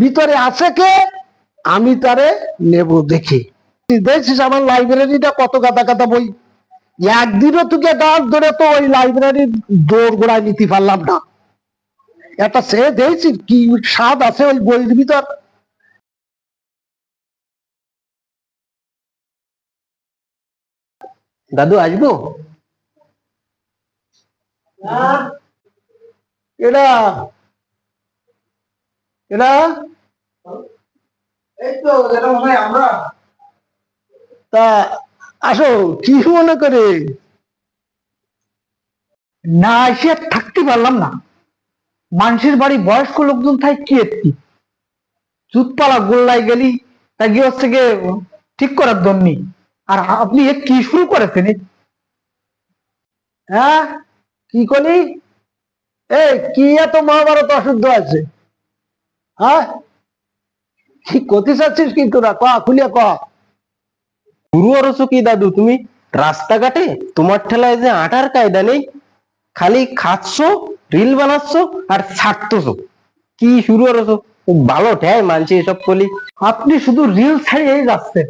ভিতরে আছে কে? আমি তারে নেব দেখি। দেখছিস আমার লাইব্রেরিটা কত গাদা গাদা বই? একদিনও তোকে গাছ ধরে তো ওই লাইব্রেরির দৌড় গোড়ায় নিতে পারলাম না। একটা সে দেখছি কি স্বাদ আছে ওই বইয়ের ভিতর। দাদু আসব? এটা এটা তো যেটা আমরা। তা আসো কি মনে করে? না এসে থাকতে পারলাম না। মানুষের বাড়ি বয়স্ক লোকজন থাই কি একটি? চুতপালা গোল্লাই গেলি তা গিয়ে হচ্ছে গিয়ে ঠিক করার দন্নি আর আপনি এ কি শুরু করেছেন? হ্যাঁ? কি করলি এই কি এত মহাভারত অশুদ্ধ আছে? হ্যাঁ? কি করতে চাচ্ছিস কি তোরা? ক খুলিয়া ক। পুরো অরসো কি দাদু তুমি? রাস্তাঘাটে তোমার ঠেলায় যে আটার কায়দা নেই খালি খাচ্ছ রিল বানাচ্ছ আর ছাড়তেছো। কি শুরু ভালো ঠেয় মানছি এসব কলি। আপনি শুধু রিল ছাড়িয়েই যাচ্ছেন।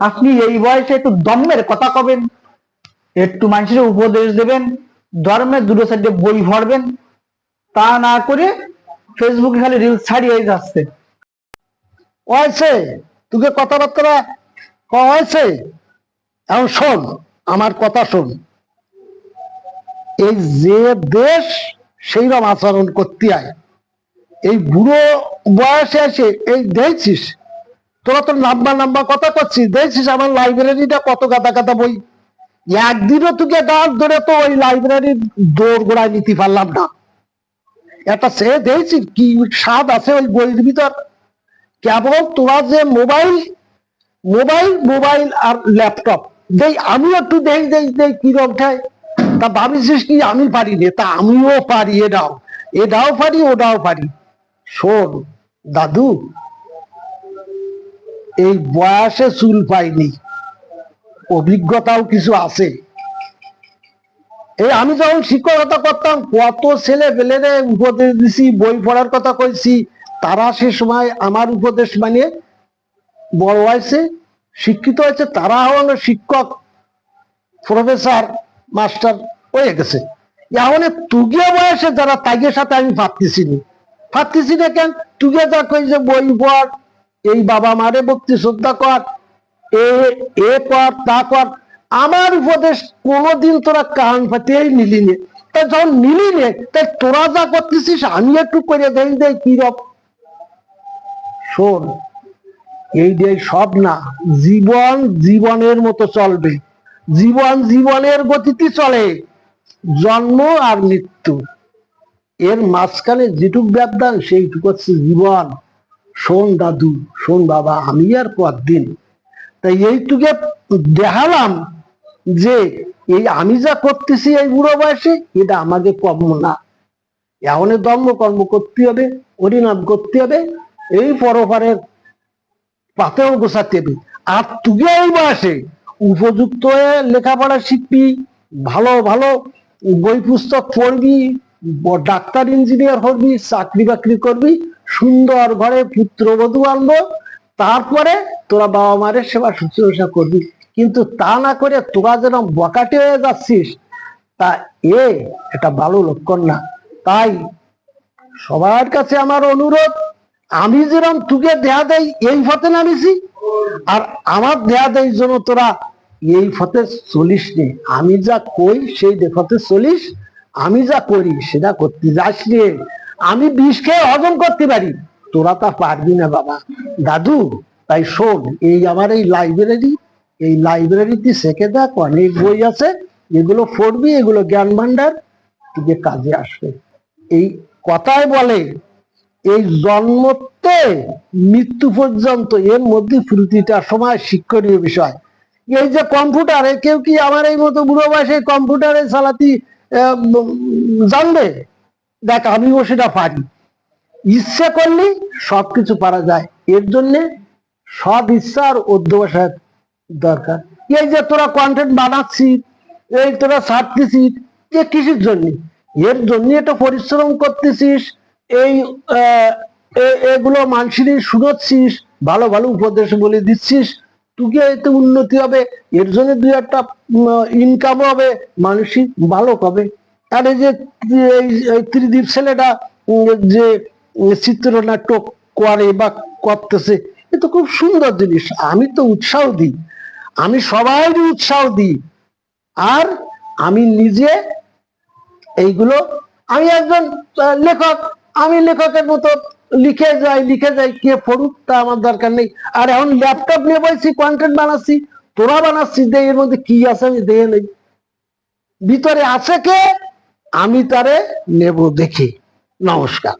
আপনি এই বয়সে একটু দম্মের কথা কবেন। একটু মানুষের উপদেশ দেবেন। ধর্মের দুটো সাইডে বই ভরবেন। তা না করে ফেসবুকে খালি রিল ছাড়িয়েই যাচ্ছে। হয়েছে? তোকে কথাবার্তা হয়েছে? এখন শোন, আমার কথা শোন। এই যে দেশ সেইরকম আচরণ করতে হয় এই বুড়ো বয়সে এসে, এই দেখছিস? তোরা তো লম্বা লম্বা কথা করছিস। দেখছিস আমার লাইব্রেরিটা কত গাদা গাদা বই? একদিনও তোকে গাছ ধরে তো ওই লাইব্রেরির দৌড় গোড়ায় নিতে পারলাম না। একটা সে দেখছিস কি স্বাদ আছে ওই বইয়ের ভিতর? কেবল তোরা যে মোবাইল মোবাইল মোবাইল আর ল্যাপটপ। দেই আমি একটু দেই দেই দেই কি রকম তা ভাবিছিস কি, আমি পারি রে তা আমিও পারি, এটাও। এটাও পারি, ওটাও পারি। শোন, দাদু, এই বয়সে চুল পাইনি। অভিজ্ঞতাও কিছু আছে। এই আমি যখন শিক্ষকতা করতাম, কত ছেলে পেলেরে উপদেশ দিছি, বই পড়ার কথা কইছি, তারা সে সময় আমার উপদেশ মানে বড় হয়েছে, শিক্ষিত হয়েছে তারা হলো শিক্ষক, প্রফেসর, মাস্টার হয়ে গেছে। এখন তুগে বয়সে যারা তাইগের সাথে আমি ভাবতেছি নি ভাবতেছি না কেন? তুগে যা কই যে বই পড়, এই বাবা মারে ভক্তি শ্রদ্ধা কর, এ এ কর তা কর আমার উপদেশ কোনোদিন তোরা কান পাতেই নিলি নে তা যখন নিলি নে তাই তোরা যা করতেছিস, আমি একটু করে দেই দেই, কি রকম? শোন, এই যে সব না, জীবন জীবনের মতো চলবে। জীবন জীবনের গতিতে চলে, জন্ম আর মৃত্যু। এর মাঝখানে যেটুক ব্যবধান, সেইটুকু হচ্ছে জীবন। শোন দাদু, শোন বাবা, আমি আর কদিন। তাই এইটুকে দেখালাম যে এই আমি যা করতেছি এই বুড়ো বয়সে, এটা আমাকে কম না। এমন ধর্ম কর্ম করতে হবে হরিনাম করতে হবে, এই পরপারের পাতেও গোছাতে হবে। আর তুই এই বয়সে উপযুক্ত হয়ে লেখাপড়া শিখবি, ভালো ভালো বই পুস্তক পড়বি, ডাক্তার, ইঞ্জিনিয়ার হবি, চাকরি বাকরি করবি, সুন্দর ঘরে পুত্রবধূ আনব, তারপরে তোরা বাবা মায়ের সেবা শুশ্রূষা করবি। কিন্তু তা না করে তোরা যেন বকাটে হয়ে যাচ্ছিস, তা এ এটা ভালো লক্ষণ না। তাই সবার কাছে আমার অনুরোধ, আমি যেরকম তুকে দেয়া দেই, এই ফতে নামিছি আর আমার দেয়া দেয় জন্য তোরা এই ফতে চলিস নে। আমি যা কই, সেই পথে চলিস, আমি যা করি, সেটা করতে যাস নে। আমি বিষ খেয়ে হজম করতে পারি, তোরা তা পারবি না বাবা। দাদু, তাই শোন, এই আমার এই লাইব্রেরি এই লাইব্রেরিতে শেখে দেখ, অনেক বই আছে, এগুলো পড়বি, এগুলো জ্ঞান ভান্ডার তোকে কাজে আসবে। এই কথায় বলে, এই জন্মতে মৃত্যু পর্যন্ত এর মধ্যে প্রতিটা সময় শিক্ষণীয় বিষয়। এই যে কম্পিউটারে কেউ কি আমার এই মতো বুড়ো বয়সে কম্পিউটারে চালাতি জানবে? দেখ, আমিও সেটা পারি। ইচ্ছা করলে সবকিছু পারা যায়। এর জন্যে সব ইচ্ছা আর অধ্যবসায় দরকার। এই যে তোরা কন্টেন্ট বানাচ্ছিস, এই তোরা ছাড়তেছিস, এ কিসের জন্য? এর জন্য একটা পরিশ্রম করতেছিস, এই এগুলো মানুষেরই শুনোচ্ছিস, ভালো ভালো উপদেশ বলে দিচ্ছিস, তুকে এতে উন্নতি হবে, এর জন্য দুই একটা ইনকাম হবে, মানুষই ভালো হবে আর এই যে ত্রিদীপ ছেলেটা যে চিত্রনাট্য করে বা করতেছে, এ তো খুব সুন্দর জিনিস, আমি তো উৎসাহ দিই। আমি সবাইরই উৎসাহ দিই। আর আমি নিজে এইগুলো, আমি একজন লেখক, আমি লেখকের মতো লিখে যাই লিখে যাই, কে পড়ুক তা আমার দরকার নেই। আর এখন ল্যাপটপ নিয়ে বলছি কন্টেন্ট বানাচ্ছি, তোরা বানাচ্ছিস দে এর মধ্যে কি আছে আমি দেখে নেই। ভিতরে আছে কে? আমি তারে নেব দেখি। নমস্কার।